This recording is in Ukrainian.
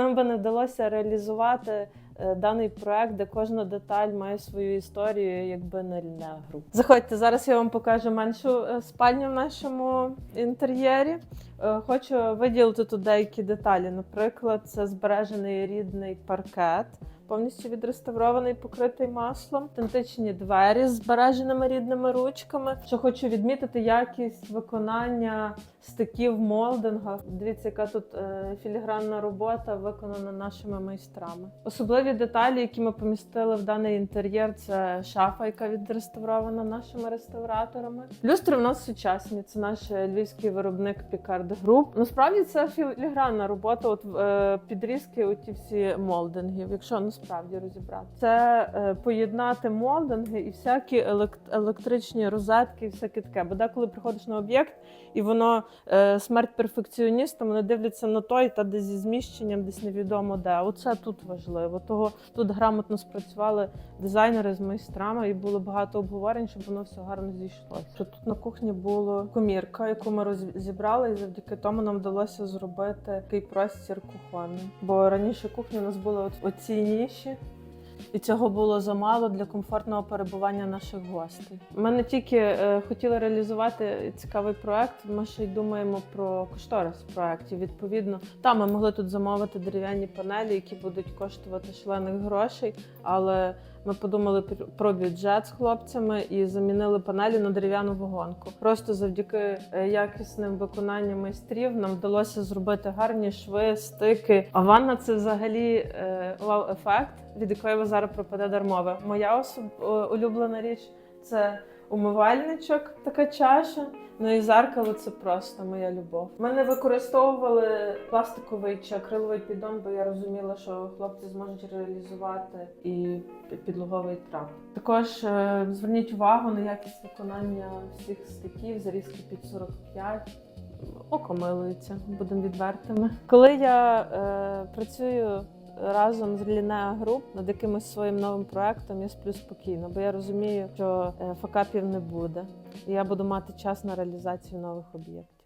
нам би не вдалося реалізувати е, даний проект, де кожна деталь має свою історію, якби не льнегру. гру. Заходьте, зараз я вам покажу меншу е, спальню в нашому інтер'єрі. Е, Хочу виділити тут деякі деталі. Наприклад, це збережений рідний паркет. Повністю відреставрований, покритий маслом, автентичні двері з збереженими рідними ручками. Що хочу відмітити, якість виконання стиків в молдингах. Дивіться, яка тут е, філігранна робота виконана нашими майстрами. Особливі деталі, які ми помістили в даний інтер'єр, це шафа, яка відреставрована нашими реставраторами. Люстри в нас сучасні. Це наш е, львівський виробник Picard Group. Насправді це філігранна робота. От е, підрізки, оті всі молдингів, якщо насправді розібрати. Це е, поєднати молдинги і всякі елект- електричні розетки, і всяке таке. Бо деколи приходиш на об'єкт, і воно е, смерть перфекціоніста, вони дивляться на той, та де зі зміщенням, десь невідомо де. Оце тут важливо. Того тут грамотно спрацювали дизайнери з майстрами, і було багато обговорень, щоб воно все гарно зійшлося. Тут на кухні була комірка, яку ми розібрали, і завдяки тому нам вдалося зробити такий простір кухонний. Бо раніше кухня у нас була от оці peixe. І цього було замало для комфортного перебування наших гостей. Ми не тільки е, хотіли реалізувати цікавий проект, ми ще й думаємо про кошторис проектів. Відповідно, там ми могли тут замовити дерев'яні панелі, які будуть коштувати шалених грошей. Але ми подумали про бюджет з хлопцями і замінили панелі на дерев'яну вагонку. Просто завдяки е, якісним виконанням майстрів нам вдалося зробити гарні шви, стики. А ванна це взагалі е, вау-ефект, від якої ви зараз пропаде дармове. Моя особ... улюблена річ це умивальничок, така чаша. Ну і зеркало це просто моя любов. Ми не використовували пластиковий чи акриловий піддон, бо я розуміла, що хлопці зможуть реалізувати і підлоговий трап. Також е, зверніть увагу на якість виконання всіх стиків, зарізки під 45. Око милується, будемо відвертими. Коли я е, працюю разом з Лінеа Груп над якимось своїм новим проектом, я сплю спокійно, бо я розумію, що е, факапів не буде. І я буду мати час на реалізацію нових об'єктів.